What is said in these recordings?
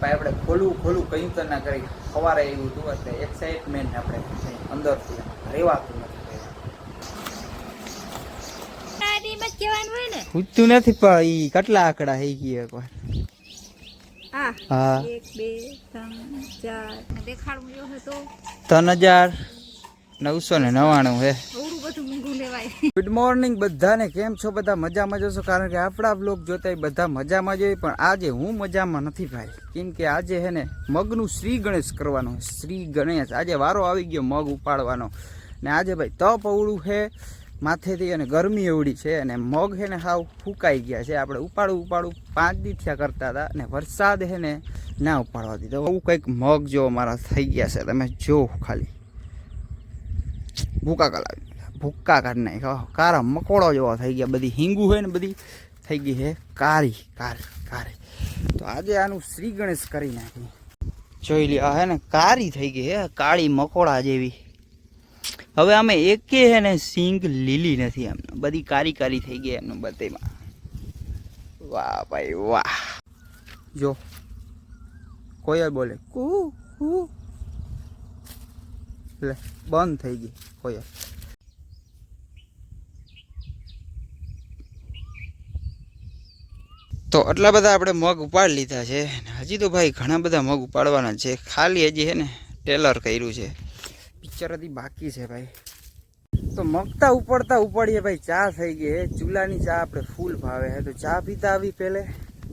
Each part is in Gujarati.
ભાઈ આપણે ખોલવું ખોલવું કયું તો ના કરી સવારે એવું હતું એટલે એક્સાઇટમેન્ટ આપણે અંદરથી. રેવાતું નથી ગાડીમાં જ કહેવાનું હોય ને. પૂછતું નથી પણ ઈ કેટલા આંકડા થઈ ગયા એકવાર હા. એક બે ત્રણ ચાર. દેખાડવું તો. ત્રણ હજાર નવસો ને નવ્વાણું હે. બધું ગુડ મોર્નિંગ બધાને, કેમ છો બધા? મજામાં જશો કારણ કે આપણા બ્લોગ જોતા બધા મજામાં જોઈએ પણ આજે હું મજામાં નથી ભાઈ. કેમ કે આજે હે ને મગનું શ્રી ગણેશ કરવાનું શ્રી ગણેશ. આજે વારો આવી ગયો મગ ઉપાડવાનો. ને આજે ભાઈ તપ અવળું છે, માથેથી અને ગરમી એવડી છે, અને મગ હે ને હાવ ફૂંકાઈ ગયા છે. આપણે ઉપાડું ઉપાડું પાંચ દી થયા કરતા હતા અને વરસાદ હે ને ના ઉપાડવા દીધો. આવું કંઈક મગ જો મારા થઈ ગયા છે. તમે જો ખાલી. ભૂકા કલાવી. ભૂક્કા કાઢી નાખ્યા કારા મકોડો જેવા થઈ ગયા. બધી હિંગુ હોય ને બધી થઈ ગઈ છે કારી કારી કારી. તો આજે આનું શ્રી ગણેશ કરી નાખી જોઈ લે હે ને કારી થઈ ગઈ હે. કાળી મકોડા જેવી. હવે અમે એકે હે ને સિંગ લીલી નથી એમને બધી કારી કારી થઈ ગઈ એમનું બધેમાં. વાહ ભાઈ, વાહ. જો. કોયલ બોલે, કુ કુ. લે, બંધ થઈ ગઈ કોયલ તો આટલા બધા આપણે મગ ઉપાડી લીધા છે. હજી તો ભાઈ ઘણા બધા મગ ઉપાડવાના છે. ખાલી હજી છે ને ટેલર કર્યું છે. પિક્ચર હજી બાકી છે ભાઈ. તો મગતા ઉપાડતા ઉપાડીએ ભાઈ. ચા થઈ ગઈ ચૂલાની ચા આપણે ફૂલ ભાવે હે. તો ચા પીતા આવી પહેલે.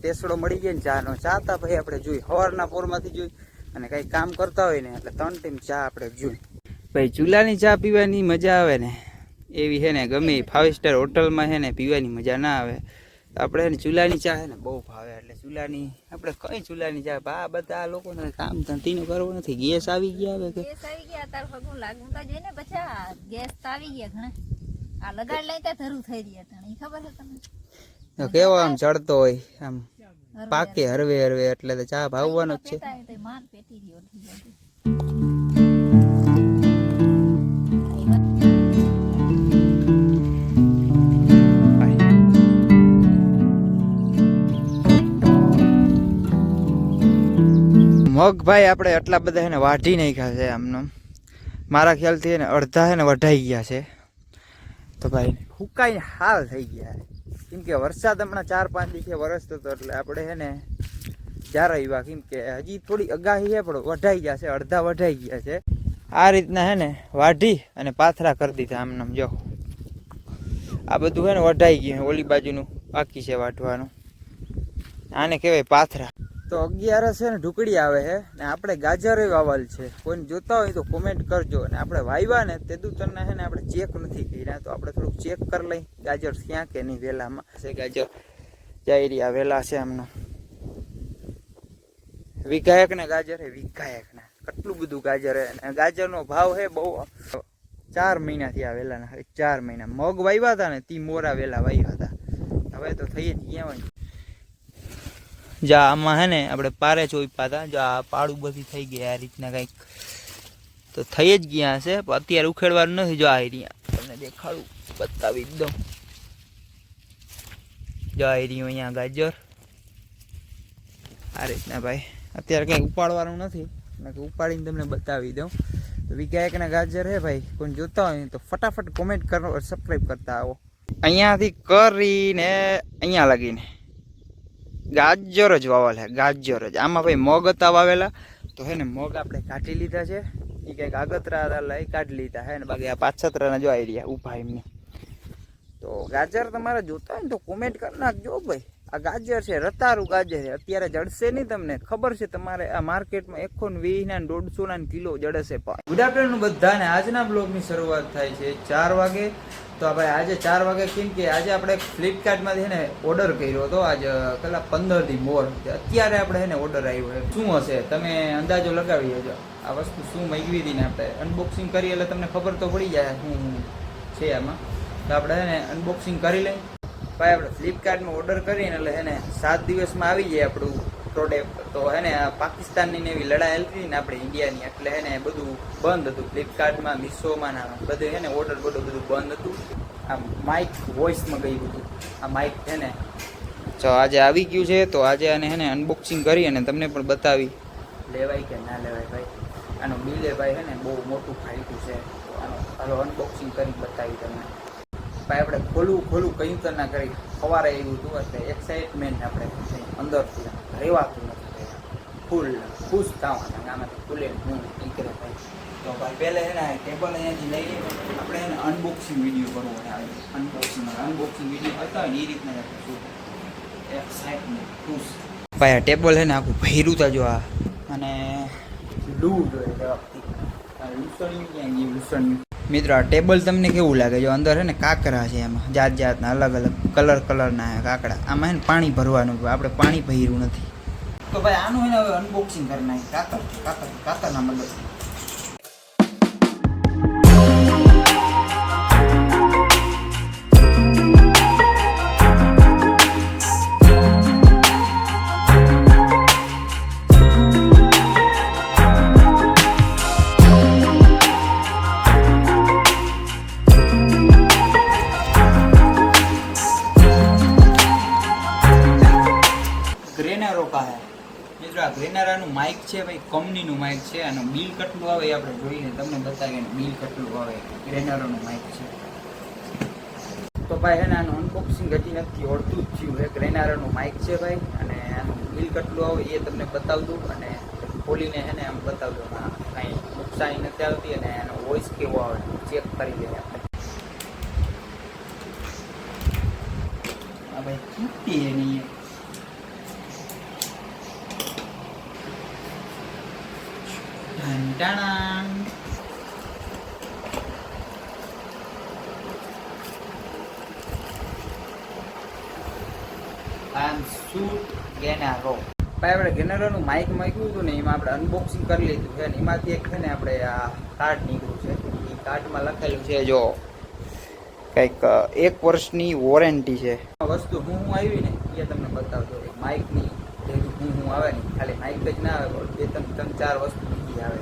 ટેસડો મળી જાય ને ચાનો. ચા તા ભાઈ આપણે જોઈ. સવારના પોરમાંથી જોઈ. અને કંઈ કામ કરતા હોય ને એટલે ત્રણ ટાઈમ ચા આપણે જોઈ. ભાઈ, ચૂલાની ચા પીવાની મજા આવે ને. એવી છે ને ગમે. ફાઇવ સ્ટાર હોટલમાં છે ને પીવાની મજા ના આવે. આપણે ચૂલાની ચા છે ને બહુ ભાવે એટલે ચૂલાની આપણે કઈ ચૂલાની ચા? આ બધા લોકોને કામ ધંધીનું કરવું નથી. ગેસ આવી ગયા હવે ગેસ આવી ગયા તાર ફગું લાગવું તો જોઈને પછી ગેસ તો આવી ગયા ઘણા. આ લગાડ લઈ ત્યાં ધરું થઈ રહ્યા તને ખબર છે તમને? કેવો આમ ચડતો હોય આમ પાકે હરવે હરવે એટલે ચા ભાવવાનો જ છે. માન પેટી રહ્યો મગ ભાઈ આપણે આટલા બધા એને વાઢી નાખ્યા છે આમનો. મારા ખ્યાલથી એને અડધા એને વઢાઈ ગયા છે. તો ભાઈ, હુકાઈને હાલ થઈ ગયા કેમ કે વરસાદ હમણાં ચાર પાંચ દિવસે વરસતો હતો એટલે આપણે ને જ્યારે આવ્યા, કેમ કે હજી થોડી અગાહી છે, પણ વઢાઈ ગયા છે, અડધા વઢાઈ ગયા છે. આ રીતના હે ને વાઢી અને પાથરા કરી દીધા આમ જો. આ બધું હે ને વઢાઈ ગયું, ઓલી બાજુનું બાકી છે વાઢવાનું. આને કહેવાય પાથરા. તો અગિયારસ છે ને ઢુકડી આવે છે ને આપણે ગાજર વાવલ છે. કોઈને જોતા હોય તો કોમેન્ટ કરજો. અને આપણે વાવ્યા ને તે તને છે ને આપણે ચેક નથી કર્યા. તો આપણે થોડુંક ચેક કરી લઈ ગાજર ક્યાં કે નહીં વેલામાં? છે ગાજર. જાય રહ્યા વેલા છે એમનો. વિઘાયક ને ગાજર હે વિઘાયક ને કેટલું બધું ગાજર હે અને ગાજરનો ભાવ હે બહુ. ચાર મહિનાથી આ વેલાના. ચાર મહિના. મગ વાવ્યા હતા ને તી મોરા વેલા વાવ્યા હતા. હવે તો થઈ જ ગયા હોય જા આમાં હે ને આપણે પારે ચોઈપા હતા. જો આ પાડું બધી થઈ ગઈ આ રીતના કંઈક. તો થઈ જ ગયા હશે અત્યારે ઉખેડવાનું નથી. જો આ રહ્યા તમને દેખાડું, બતાવી દઉં. જો આ રહ્યું અહીંયા ગાજર. આ રીતના ભાઈ. અત્યારે કંઈ ઉપાડવાનું નથી. નકર ઉપાડીને તમને બતાવી દઉં. તો વિઘાયકના ગાજર હે ભાઈ. કોઈ જોતા હોય તો ફટાફટ કોમેન્ટ કરો સબસ્ક્રાઈબ કરતા આવો. અહીંયાથી કરીને અહીંયા લગીને. ગાજર જ વાવેલા, ગાજર જ. આમાં ભાઈ મગ હતા વાવેલા, તો હે ને મગ આપણે કાઢી લીધા છે. એ કંઈક આગતરા લઈ કાઢી લીધા હે ને બાકી આ પાછતરાના જો આવી રહ્યા ઊભા એમને તો ગાજર તમારે જોતા હોય તો કોમેન્ટ કરી નાખજો ભાઈ. આ ગાજર છે, રતારું ગાજર છે. અત્યારે જડશે નહીં તમને. ખબર છે તમારે આ માર્કેટમાં એકસો ને વીસ ના દોઢસો ના કિલો જડશે ગુડ આફ્ટરનૂન બધાને. આજના બ્લોગની શરૂઆત થાય છે ચાર વાગે. તો ભાઈ આજે ચાર વાગે કેમ કે આજે આપણે ફ્લિપકાર્ટમાંથી છે ને ઓર્ડર કર્યો હતો. આજ પેલા પંદર દી મોર અત્યારે આપણે છે ને ઓર્ડર આવ્યો છે. શું હશે? તમે અંદાજો લગાવી લેજો. આ વસ્તુ શું મગવી હતી ને આપણે અનબોક્સિંગ કરી એટલે તમને ખબર તો પડી જાય શું છે આમાં. તો આપણે છે ને અનબોક્સિંગ કરી લઈએ. ભાઈ, આપણે ફ્લિપકાર્ટમાં ઓર્ડર કરીને એટલે એને ને સાત દિવસમાં આવી જાય આપણું પ્રોડક્ટ તો હે ને પાકિસ્તાનની ને એવી લડાઈ હતી ને આપણે ઇન્ડિયાની, એટલે હે ને બધું બંધ હતું. ફ્લિપકાર્ટમાં, મિશોમાં ના બધું હે ને ઓર્ડર બધું બધું બંધ હતું. આ માઇક વોઇસમાં ગયું હતું આ માઇક છે ને. જો આજે આવી ગયું છે, તો આજે આને હે ને અનબોક્સિંગ કરી અને તમને પણ બતાવી. લેવાય કે ના લેવાય ભાઈ? આનો બિલે ભાઈ હે ને બહુ મોટું ફાયદું છે. આનો અનબોક્સિંગ કરી બતાવી તમને. ભાઈ આપણે ખોલવું ખોલવું કયું તો ના કરી. સવારે એવું હતું એટલે એક્સાઇટમેન્ટ આપણે અંદરથી રહેવાતું નથી ફૂલ, ખુશ થવાના આમાંથી ને હું નીકળે ભાઈ તો ભાઈ પહેલે એને ટેબલ અહીંયાથી લઈ આપણે એને અનબોક્સિંગ વીડિયો કરવો હોય અનબોક્સિંગ અનબોક્સિંગ વીડિયો હતા એ રીતના આપણે શું એક્સાઇટમેન્ટ ખુશ. ભાઈ ટેબલ છે ને આખું ભૈરું તા જો આ. અને લૂ જોઈએ જવાબથી. લૂસણ્યું ક્યાં ગયું લૂસણ્યું મિત્રો, આ ટેબલ તમને કેવું લાગે? જો અંદર હે ને કાકરા છે એમાં, જાત જાતના અલગ અલગ કલર કલરના કાકડા. આમાં હે ને પાણી ભરવાનું આપણે પાણી ભર્યું નથી. તો ભાઈ આનું એને હવે અનબોક્સિંગ કરી નાખીએ. કાતર કાતર કાતરના મદદ છે ભાઈ, કંપનીનું માઇક છે આનું બિલ કેટલું આવે એ આપણે જોઈને તમને બતાવીએ બિલ કેટલું આવે, ગ્રેનરોનું માઇક છે. તો ભાઈ એને આનું અનબોક્સિંગ હજી નથી ઓળતું જ થયું એક ગ્રેનારોનું માઇક છે ભાઈ, અને આનું બિલ કેટલું આવે એ તમને બતાવતું અને ખોલીને એને આમ બતાવતું કાંઈ નુકસાની નથી આવતી અને એનો વોઇસ કેવો આવે ચેક કરી લઈએ આપણે. ભાઈ ખૂટી એની. આમ શૂટ ગેનારો. ભાઈ, આપણે ગેનારોનું માઇક મૂક્યું હતું ને, એમાં આપણે અનબોક્સિંગ કરી લીધું છે ને, એમાંથી એક છે ને આપણે આ કાર્ડ નીકળ્યું છે. એ કાર્ડમાં લખેલું છે, જો, કંઈક એક વર્ષની વોરંટી છે. વસ્તુ હું હું આવી ને, એ તમને બતાવજો. માઇકની જે હું હું આવે ને, ખાલી માઇક જ ના આવે, પણ બે, ત્રણ ત્રણ, ચાર વસ્તુ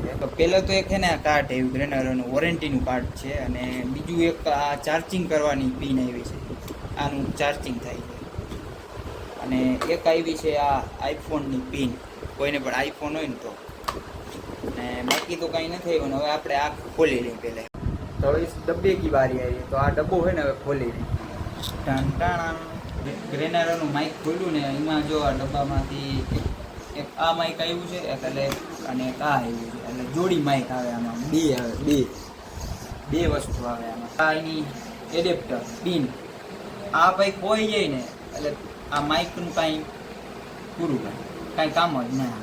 છે. તો પહેલો તો એક છે ને આ કાર્ડ આવ્યું ગ્રેનરનું વોરંટીનું કાર્ડ છે અને બીજું એક આ ચાર્જિંગ કરવાની પિન આવી છે. આનું ચાર્જિંગ થાય છે. અને એક આવી છે આ આઈફોનની પિન, કોઈને પણ આઈફોન હોય ને તો. અને બાકી તો કાંઈ નથી આવ્યું હવે આપણે આ ખોલી લઈએ પહેલાં. તો હવે ડબ્બે કી બારી આવી તો આ ડબ્બો હોય ને હવે ખોલી લઈએ. ટાણ ટાણ માઇક ખોલ્યું ને, એમાં જો આ ડબ્બામાંથી એક આ માઇક આવ્યું છે, એટલે અને આ આવ્યું છે એટલે જોડી માઇક આવે આમાં. બે આવે, બે. બે વસ્તુ આવે આમાં. આ એની એડેપ્ટર પિન. આ ભાઈ ખોઈ જાય ને, એટલે આ માઇકનું કાંઈ પૂરું કાંઈ કાંઈ કામ જ ના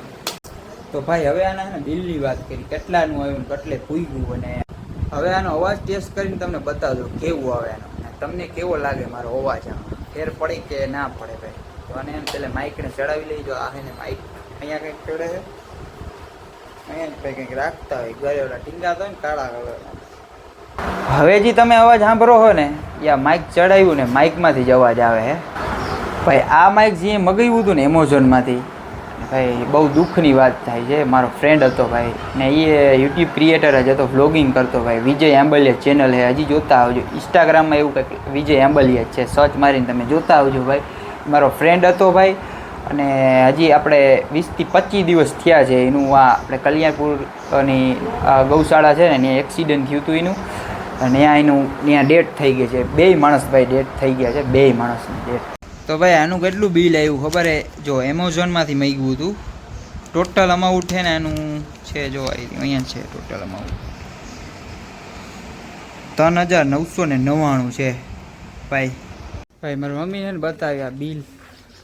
તો ભાઈ, હવે આના ને દિલની વાત કરી. કેટલાનું આવ્યું કેટલે પૂગ્યું અને હવે આનો અવાજ ટેસ્ટ કરીને તમને બતાવજો, કેવું આવે એનો તમને કેવો લાગે મારો અવાજ આમાં ફેર પડે કે ના પડે ભાઈ? તો આને એમ પેલા માઇકને ચડાવી લઈ જો આ છે ને માઇક અહીંયા કંઈક ચડે છે? અહીંયા કાળા કલર હવે. જે તમે અવાજ સાંભળો હો ને, યા માઇક ચડાવ્યું ને માઇકમાંથી જ અવાજ આવે હે. ભાઈ, આ માઇક જે મગાવ્યું હતું ને એમેઝોનમાંથી ભાઈ, બહુ દુઃખની વાત થાય છે. મારો ફ્રેન્ડ હતો ભાઈ, ને એ યુટ્યુબ ક્રિએટર જ હતો વ્લોગિંગ કરતો ભાઈ. વિજય એમ્બલિયા ચેનલ છે હજી જોતા આવજો. ઇન્સ્ટાગ્રામમાં એવું કંઈક વિજય એમ્બલિયા છે સર્ચ મારીને તમે જોતા આવજો ભાઈ. મારો ફ્રેન્ડ હતો ભાઈ અને હજી આપણે વીસથી પચીસ દિવસ થયા છે એનું આ આપણે કલ્યાણપુરની ગૌશાળા છે ને, ત્યાં એક્સિડન્ટ થયું હતું એનું. અને ત્યાં એનું, ત્યાં ડેટ થઈ ગઈ છે. બે માણસ ભાઈ ડેટ થઈ ગયા છે બેય માણસની ડેટ તો ભાઈ, આનું કેટલું બિલ આવ્યું ખબર હે? જો એમેઝોનમાંથી મંગાવ્યું હતું. ટોટલ અમાઉન્ટ છે ને, આનું છે જો અહીંયા છે ટોટલ અમાઉન્ટ ત્રણ હજાર નવસો ને નવ્વાણું છે. ભાઈ ભાઈ, મારી મમ્મીને બતાવ્યા બિલ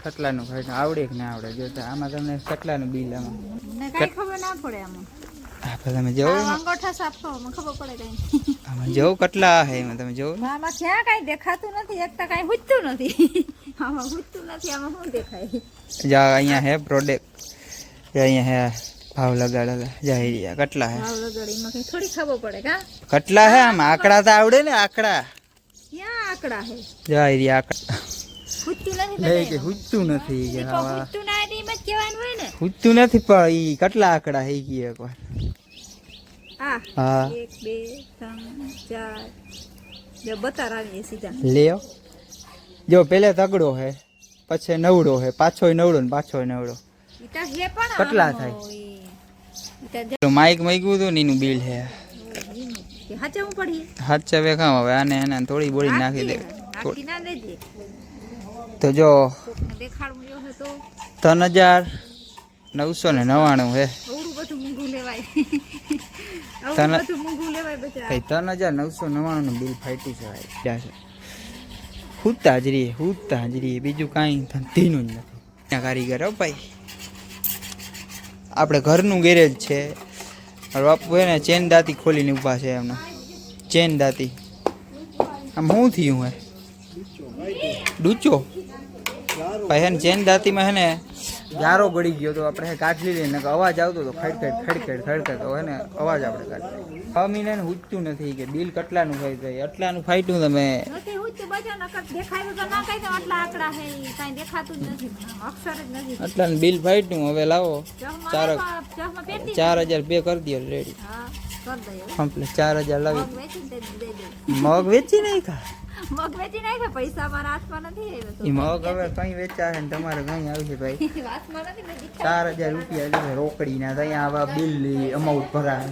કેટલાનું ભાઈ આવડે કે ના આવડે? જોતા આમાં તમને કેટલાનું બિલ આમાં. ને કાંઈ ખબર ના પડે આમાં. હા ભાઈ તમે જોવો આ અંગોઠા સાફ કરવામાં ખબર પડે કઈ. આમાં જોવો કેટલા હે એમાં તમે જોવો આમાં ક્યાં કાંઈ દેખાતું નથી એક તો કાંઈ હુજતું નથી. આમાં હુજતું નથી આમાં શું દેખાય? જા અહીંયા હે પ્રોડક્ટ અહીંયા હે ભાવ લગાડેલા જાય રહ્યા કેટલા હે. ભાવ લગાડીમાં કઈ થોડી ખબર પડે કા? કેટલા હે આમ આંકડા તો આવડે ને આંકડા. ક્યાં આંકડા હે? જાય રહ્યા આંકડા હુજતું નથી કે હુજતું નથી તો તો પણ ઈ કેટલા આંકડા થઈ ગયા એકવાર હા. એક બે ત્રણ ચાર. જો બતાર આવીએ સીધા. લ્યો. જો પેલે તગડો હે પછી નવડો હે પાછો નવડો ને પાછોય નવડો. તો કેટલા થાય? તો માઇક મૂક્યું હતું ને એનું બિલ હે. હાચવું પડી. હાચવે હવે આને એને થોડી બોળી નાખી દે. નાખી ના દેજે. તો જો હે ત્રણ હજાર નવસો ને નવ્વાણું હે. ત્રણ હજાર નવસો નવ્વાણું નું બિલ ફાટી છે ભાઈ ત્યાં છે. જ બીજું કાંઈ ધંધીનું જ નથી. ત્યાં કારીગર હો ભાઈ. આપણે ઘરનું ગેરેજ છે. મારો બાપુ હે ને ચેન દાંતી ખોલીને ઊભા છે એમને. ચેન દાંતી. આમ શું થયું હે? ડૂચો? ભાઈ હે ને ચેન હેને હે ને ગારો ગળી ગયો તો આપણે કાઢી લઈએ. ને અવાજ આવતો તો ખડખડ ખડખડ ખડખડ. તો હે ને અવાજ આપણે કાઢી છ ને હૂચતું નથી કે બિલ કેટલાનું થાય છે એટલાનું ફાઈટું તમે. નથી હું જ બચા નકર દેખાય તો ના કઈ તો આટલા આંકડા હે ઈ કાંઈ દેખાતું જ નથી. મને. અક્ષર જ નથી. આટલાનું બિલ ફાઈટું હવે લાવો. ચાર ચાર હજાર બે કરી દો રેડી હા કર દઈએ. કમ્પ્લીટ ચાર હજાર લાવી. મગ વેચી નહીં ખા. મગ વેચી નાખ્યા પૈસા મારા હાથમાં નથી એ મગ હવે કઈ વેચા છે ને તમારે કઈ આવશે ભાઈ? ચાર હજાર રૂપિયા રોકડી ના ત્યાં આવા બિલ અમાઉન્ટ ભરાય.